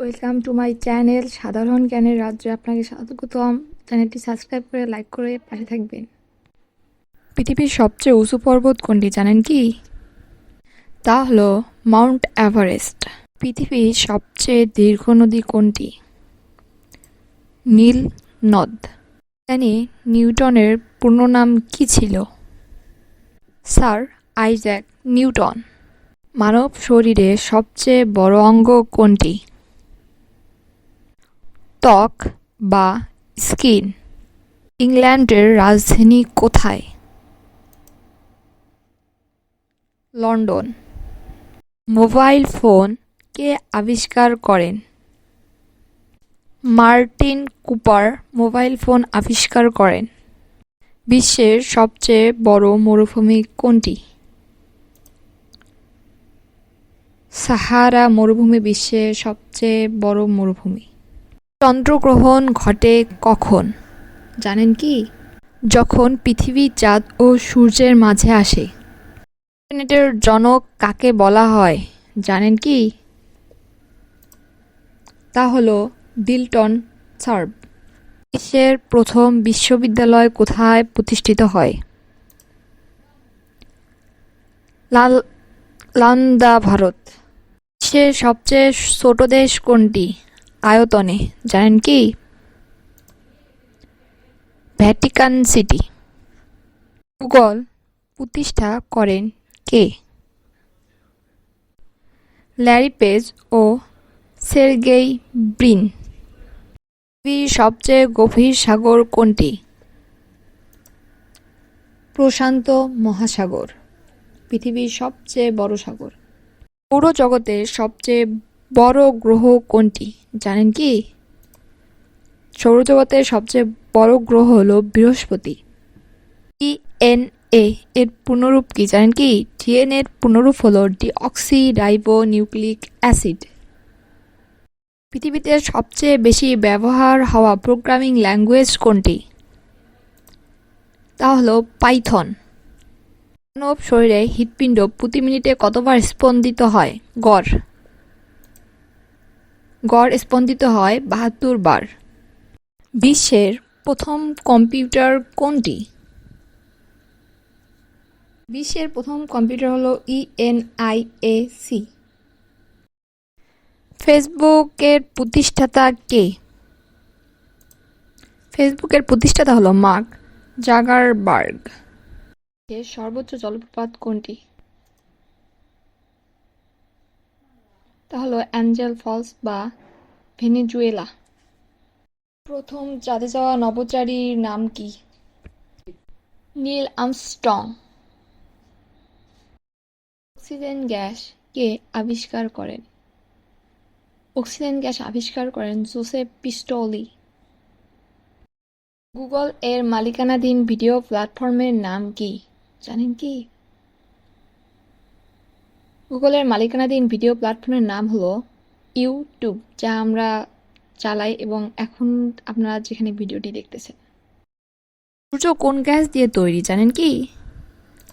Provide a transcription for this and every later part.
Welcome to my channel সাধারণ জ্ঞানের রাজ্যে আপনাকে স্বাগতম। চ্যানেলটি সাবস্ক্রাইব করে লাইক করে পাশে থাকবেন। পৃথিবীর সবচেয়ে উঁচু পর্বত কোনটি জানেন কি? তা হলো মাউন্ট এভারেস্ট। পৃথিবীর সবচেয়ে দীর্ঘ নদী কোনটি? নীল নদ। জানি নিউটনের পূর্ণ নাম কি ছিল? Sir Isaac Newton. মানব শরীরে সবচেয়ে বড় অঙ্গ কোনটি? ত্বক বা স্কিন। ইংল্যান্ডের রাজধানী কোথায়? লন্ডন। মোবাইল ফোন কে আবিষ্কার করেন? মার্টিন কুপার মোবাইল ফোন আবিষ্কার করেন। বিশ্বের সবচেয়ে বড় মরুভূমি কোনটি? সাহারা মরুভূমি বিশ্বের সবচেয়ে বড় মরুভূমি। চন্দ্রগ্রহণ ঘটে কখন? জানেন কি? যখন পৃথিবী চাঁদ ও সূর্যের মাঝে আসে। ইন্টারনেটের জনক কাকে বলা হয় জানেন কি? তা হলো বিল্টন সার্ভ বিশ্বের প্রথম বিশ্ববিদ্যালয় কোথায় প্রতিষ্ঠিত হয়? লাল লান্দা ভারত বিশ্বের সবচেয়ে ছোট দেশ কোনটি? আয়তনে, জানেন কি? Vatican city. গুগল প্রতিষ্ঠা করেন কে? ল্যারি পেজ ও সের্গেই ব্রিন। পৃথিবীর সবচেয়ে গভীর সাগর কোনটি? প্রশান্ত মহাসাগর, পৃথিবীর সবচেয়ে বড় সাগর। সৌরজগতের সবচেয়ে বড় গ্রহ কোনটি? জানেন কি? সৌরজগতের সবচেয়ে বড় গ্রহ হলো বৃহস্পতি। ডিএনএ এর পুনরূপ কি? জানেন কি? ডিএনএ এর পুনরূপ হলো ডিঅক্সি রাইবো নিউক্লিক অ্যাসিড। পৃথিবীতে সবচেয়ে বেশি ব্যবহার হওয়া প্রোগ্রামিং ল্যাঙ্গুয়েজ কোনটি? তা হলো পাইথন। মানব শরীরে হৃৎপিণ্ড প্রতি মিনিটে কতবার স্পন্দিত হয়? গড়। গড় স্পন্দিত হয় বাহাত্তর বার। বিশ্বের প্রথম কম্পিউটার কোনটি? বিশ্বের প্রথম কম্পিউটার হলো E ইএনআইএসি ফেসবুকের প্রতিষ্ঠাতা কে? ফেসবুকের প্রতিষ্ঠাতা হলো মার্ক জাগারবার্গ। সর্বোচ্চ জলপ্রপাত কোনটি? তা হলো অ্যাঞ্জেল ফলস বা ভেনেজুয়েলা। প্রথম চাঁদে যাওয়া নভোচারীর নাম কি? Neil Armstrong. অক্সিজেন গ্যাস কে আবিষ্কার করেন? অক্সিজেন গ্যাস আবিষ্কার করেন জোসেফ পিস্টলি। গুগল এর মালিকানাধীন ভিডিও প্ল্যাটফর্মের নাম কি? জানেন কি? গুগলের মালিকানাধীন ভিডিও প্ল্যাটফর্মের নাম হলো ইউটিউব, যা আমরা চালাই এবং এখন আপনারা যেখানে ভিডিওটি দেখতেছেন। সূর্য কোন গ্যাস দিয়ে তৈরি জানেন কি?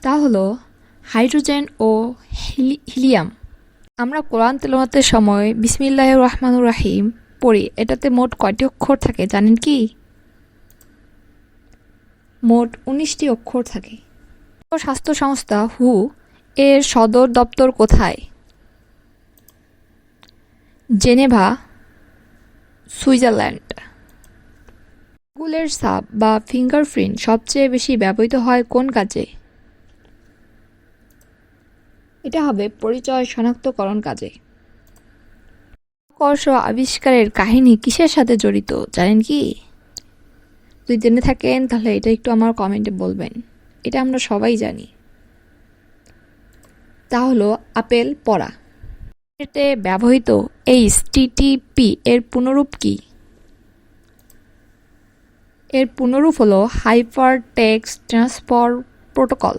তা হলো হাইড্রোজেন ও হিলি- হিলিয়াম। আমরা কোরআন তেলাওয়াতের সময় বিসমিল্লাহ রহমানুর রাহিম পড়ি, এটাতে মোট কয়টি অক্ষর থাকে জানেন কি? মোট উনিশটি অক্ষর থাকে। স্বাস্থ্য সংস্থা হু এর সদর দপ্তর কোথায়? Geneva, Switzerland. গুগলের সাপ বা ফিঙ্গারপ্রিন্ট সবচেয়ে বেশি ব্যবহৃত হয় কোন কাজে? এটা হবে পরিচয় শনাক্তকরণ কাজে। মহাকর্ষ আবিষ্কারের কাহিনী কিসের সাথে জড়িত, জানেন কি? যদি জেনে থাকেন, তাহলে এটা একটু আমার কমেন্টে বলবেন। এটা আমরা সবাই জানি। তা হলো আপেল পড়া। এতে ব্যবহৃত এইচ টিটিপি এর পুনরূপ কি? এর পুনরূপ হলো হাইপার টেক্সট ট্রান্সফার প্রোটোকল।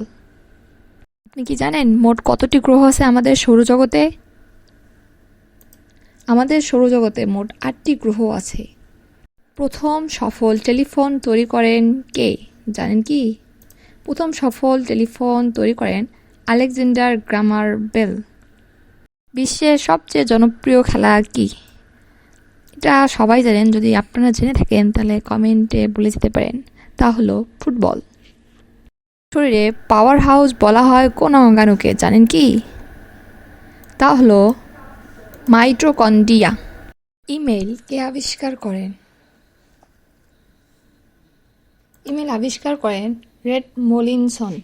আপনি কি জানেন মোট কতটি গ্রহ আছে আমাদের সৌরজগতে? আমাদের সৌরজগতে মোট আটটি গ্রহ আছে। প্রথম সফল টেলিফোন তৈরি করেন কে? জানেন কি? প্রথম সফল টেলিফোন তৈরি করেন আলেকজান্ডার গ্রামার বেল। বিশ্বের সবচেয়ে জনপ্রিয় খেলা কি? এটা সবাই জানেন, যদি আপনারা জেনে থাকেন, তাহলে কমেন্টে বলে যেতে পারেন। তা হলো ফুটবল। শরীরে পাওয়ার হাউস বলা হয় কোন অঙ্গাণুকে, জানেন কি? তা হলো মাইট্রোকন্ডিয়া ইমেল কে আবিষ্কার করেন? ইমেল আবিষ্কার করেন রেড মোলিনসন।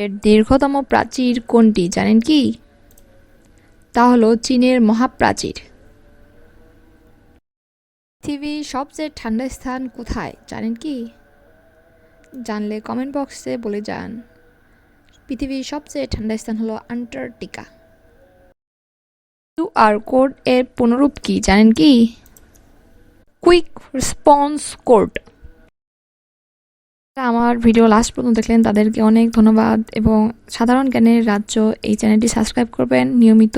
এর দীর্ঘতম প্রাচীর কোনটি জানেন কি? তা হলো চীনের মহাপ্রাচীর। পৃথিবীর সবচেয়ে ঠান্ডা স্থান কোথায় জানেন কি? জানলে কমেন্ট বক্সে বলে যান। পৃথিবীর সবচেয়ে ঠান্ডা স্থান হলো আন্টার্কটিকা। কিউআর কোড এর পুনরূপ কি জানেন কি? Quick response code. আমার ভিডিও লাস্ট পর্যন্ত দেখলেন, তাদেরকে অনেক ধন্যবাদ এবং সাধারণ জ্ঞানের রাজ্য এই চ্যানেলটি সাবস্ক্রাইব করবেন। নিয়মিত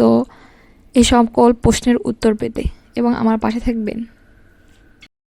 এই সকল প্রশ্নের উত্তর পেতে এবং আমার পাশে থাকবেন।